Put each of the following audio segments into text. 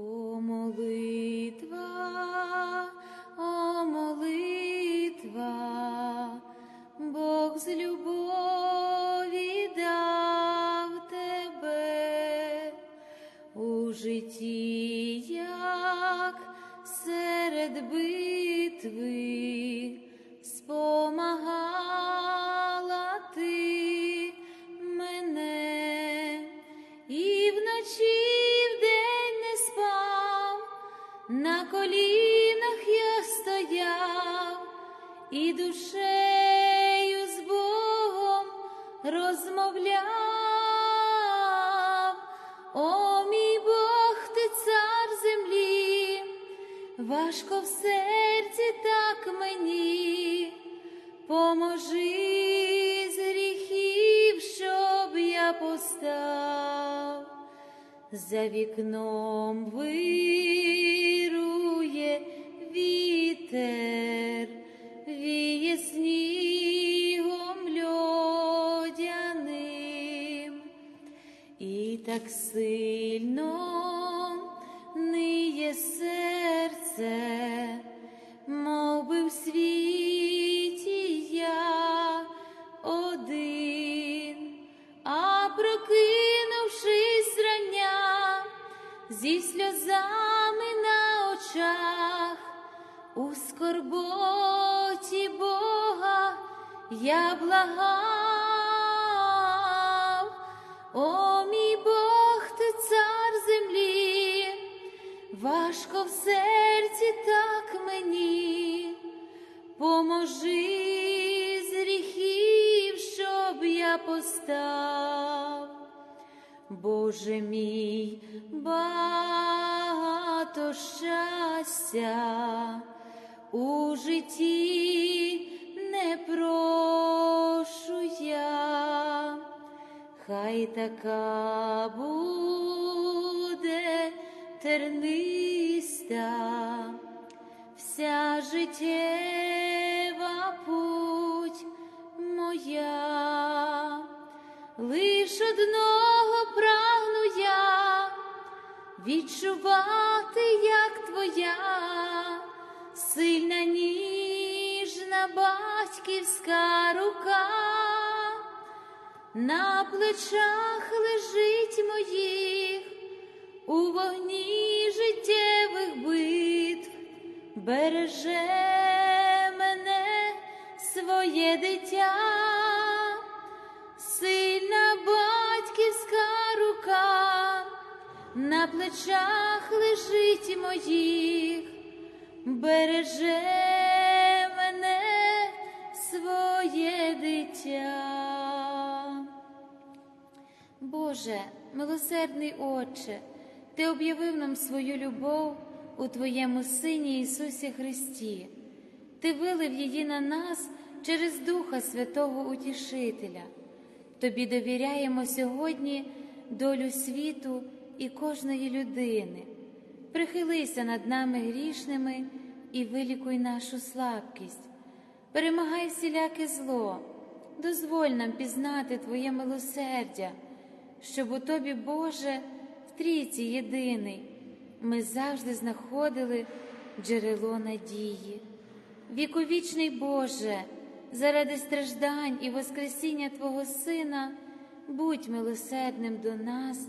О і душею з Богом розмовляв. О, мій Бог, ти цар землі, важко в серці так мені, поможи з гріхів, щоб я постав. За вікном вирує так сильно ниє серце, мов би в світі я один, а прокинувшись рання, зі сльозами на очах, у скорботі Бога я благав, постав. Боже мій, багато щастя у житті не прошу я, хай така буде терниста вся життєва путь моя, лиш одного прагну я відчувати, як твоя сильна ніжна батьківська рука. На плечах лежить моїх у вогні життєвих битв, береже мене своє дитя, на плечах лежить моїх, береже мене своє дитя. Боже, милосердний Отче, Ти об'явив нам свою любов у Твоєму Сині Ісусі Христі. Ти вилив її на нас через Духа Святого Утішителя. Тобі довіряємо сьогодні долю світу і кожної людини. Прихилися над нами грішними і вилікуй нашу слабкість. Перемагай всіляке зло, дозволь нам пізнати Твоє милосердя, щоб у Тобі, Боже, в трійці єдиний, ми завжди знаходили джерело надії. Віковічний Боже, заради страждань і Воскресіння Твого Сина, будь милосердним до нас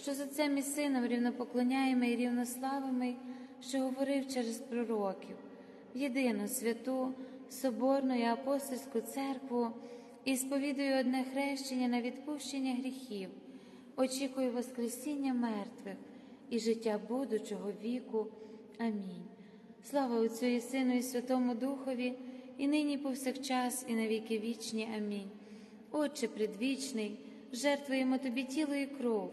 що з Отцем і Сином рівнопоклоняємо і рівнославимо, що говорив через пророків, в єдину святу, соборну і апостольську церкву і сповідую одне хрещення на відпущення гріхів, очікую Воскресіння мертвих і життя будучого віку. Амінь. Слава Отцю і Сину, і Святому Духові, і нині, і повсякчас, і на віки вічні. Амінь. Отче предвічний, жертвуємо Тобі тіло і кров,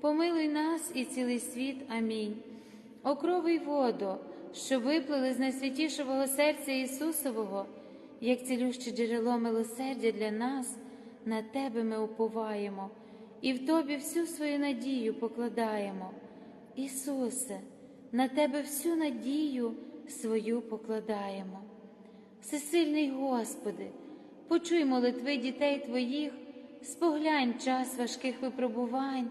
помилуй нас і цілий світ. Амінь. Окровий водо, що виплили з найсвятішого серця Ісусового, як цілюще джерело милосердя для нас, на Тебе ми уповаємо і в Тобі всю свою надію покладаємо. Ісусе, на Тебе всю надію свою покладаємо. Всесильний Господи, почуй молитви дітей Твоїх, споглянь час важких випробувань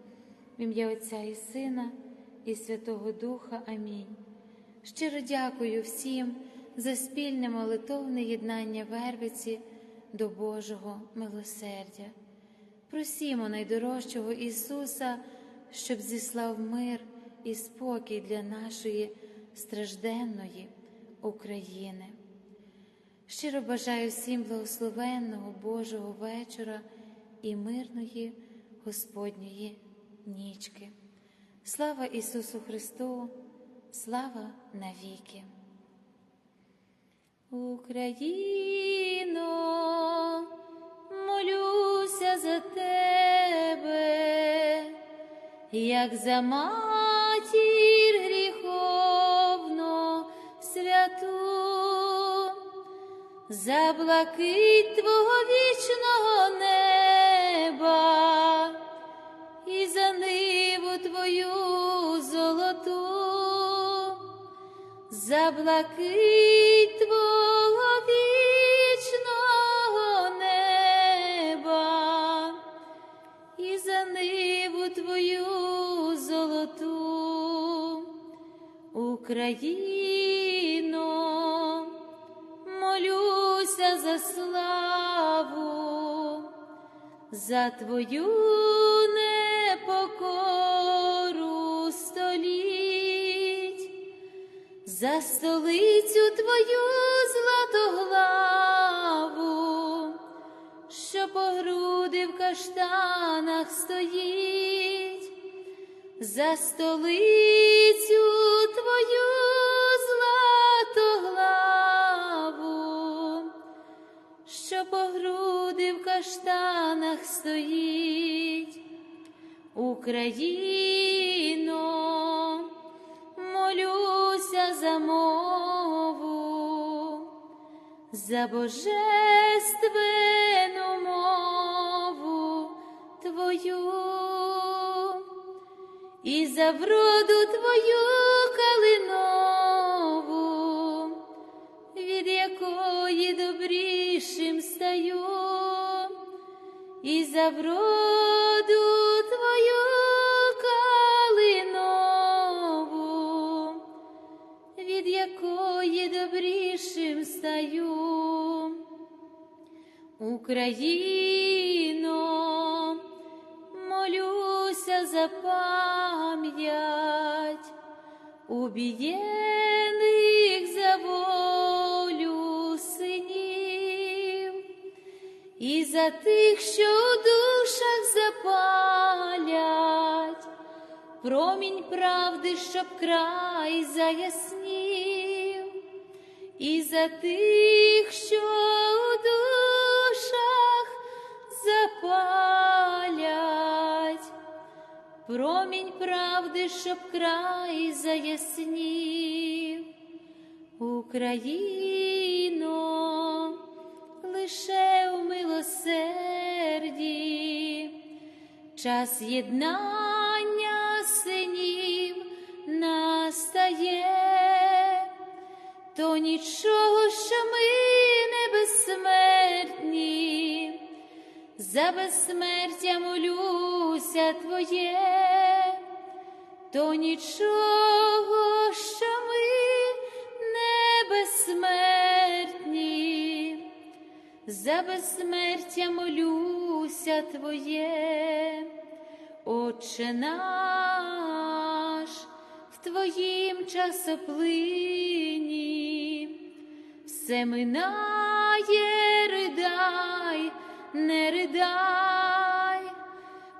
Ім'я Отця і Сина, і Святого Духа Амінь. Щиро дякую всім за спільне молитовне єднання Вервиці до Божого милосердя. Просімо найдорожчого Ісуса, щоб зіслав мир і спокій для нашої стражденної України. Щиро бажаю всім благословенного Божого вечора і мирної Господньої нічки. Слава Ісусу Христу, слава навіки. Україно, молюся за тебе, як за матір гріховно святу, за блакить Твого вічного неба і за ниву Твою золоту, за блакить Твого вічного неба. І за ниву Твою золоту, Україно, молюся за славу, за Твою за столицю Твою златоглаву, що по груди в каштанах стоїть, за столицю Твою златоглаву, що по груди в каштанах стоїть, Україно, за божественну мову Твою і за вроду Твою калинову, від якої добрішим стаю, і за вроду Україно, молюся за пам'ять убієних за волю синів і за тих, що у душах запалять, промінь правди, щоб край заяснів, і за тих, що запалять, промінь правди, щоб край заяснів, Україно, лише у милосерді, час єднання синів настає, то нічого, що ми не безсмертні, за безсмертя молюся Твоє, то нічого, що ми не безсмертні, за безсмертя молюся Твоє, Отче наш, в Твоїм часоплині, все минає,